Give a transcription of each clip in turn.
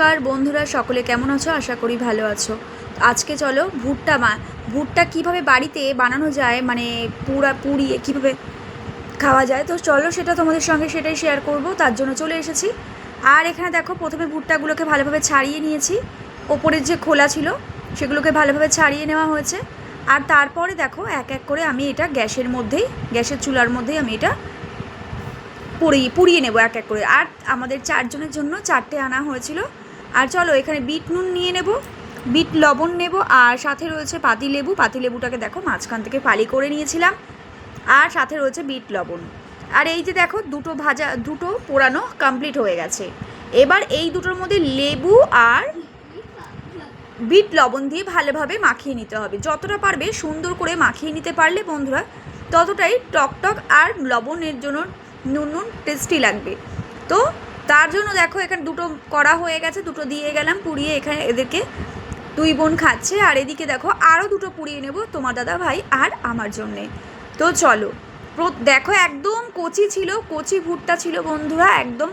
নমস্কার, বন্ধুরা সকলে কেমন আছো? আশা করি ভালো আছো। আজকে চলো ভুট্টা মা ভুট্টা কীভাবে বাড়িতে বানানো যায় মানে পুরা পুড়িয়ে কীভাবে খাওয়া যায়? তো চলো সেটা তোমাদের সঙ্গে সেটাই শেয়ার করব, তার জন্য চলে এসেছি। আর এখানে দেখো প্রথমে ভুট্টাগুলোকে ভালোভাবে ছাড়িয়ে নিয়েছি। ওপরের যে খোলা ছিল, সেগুলোকে ভালোভাবে ছাড়িয়ে নেওয়া হয়েছে। আর তারপরে দেখো এক এক করে আমি এটা গ্যাসের মধ্যেই, গ্যাসের চুলার মধ্যেই আমি এটা পুড়িয়ে পুড়িয়ে নেব এক এক করে। আর আমাদের চারজনের জন্য চারটে আনা হয়েছিল। আর চলো এখানে বিট নুন নিয়ে নেব, বিট লবণ নেব, আর সাথে রয়েছে পাতি লেবু। পাতি লেবুটাকে দেখো, মাঝখান থেকে ফালি করে নিয়েছিলাম। আর সাথে রয়েছে বিট লবণ। আর এই যে দেখো, দুটো ভাজা, দুটো পোড়ানো কমপ্লিট হয়ে গেছে। এবার এই দুটোর মধ্যে লেবু আর বিট লবণ দিয়ে ভালোভাবে মাখিয়ে নিতে হবে। যতটা পারবে সুন্দর করে মাখিয়ে নিতে পারলে বন্ধুরা, ততটাই টক টক আর লবণের জন্য নুন নুন টেস্টি লাগবে। তো তার জন্য দেখো এখানে দুটো করা হয়ে গেছে, দুটো দিয়ে গেলাম, পুড়িয়ে এখানে এদেরকে দুই বোন খাচ্ছে। আর এদিকে দেখো আরও দুটো পুড়িয়ে নেব তোমার দাদা ভাই আর আমার জন্যে। তো চলো দেখো একদম কচি ছিল, কচি ভুট্টা ছিল বন্ধুরা, একদম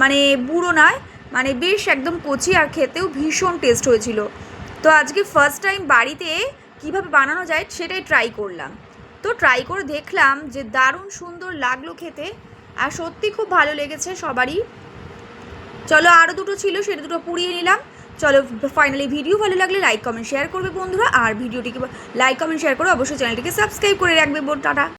মানে বুড়ো নয় মানে বেশ একদম কচি আর খেতেও ভীষণ টেস্ট হয়েছিল। তো আজকে ফার্স্ট টাইম বাড়িতে কীভাবে বানানো যায় সেটাই ট্রাই করলাম। তো ট্রাই করে দেখলাম যে দারুণ সুন্দর লাগল খেতে, আর সত্যি খুব ভালো লেগেছে সবারই। চলো আরও দুটো ছিল, সেটা দুটো পুড়িয়ে নিলাম। চলো ফাইনালি ভিডিও ভালো লাগলে লাইক কমেন্ট শেয়ার করবে বন্ধুরা। আর ভিডিওটিকে লাইক কমেন্ট শেয়ার করে অবশ্যই চ্যানেলটিকে সাবস্ক্রাইব করে রাখবে বোন টাটা।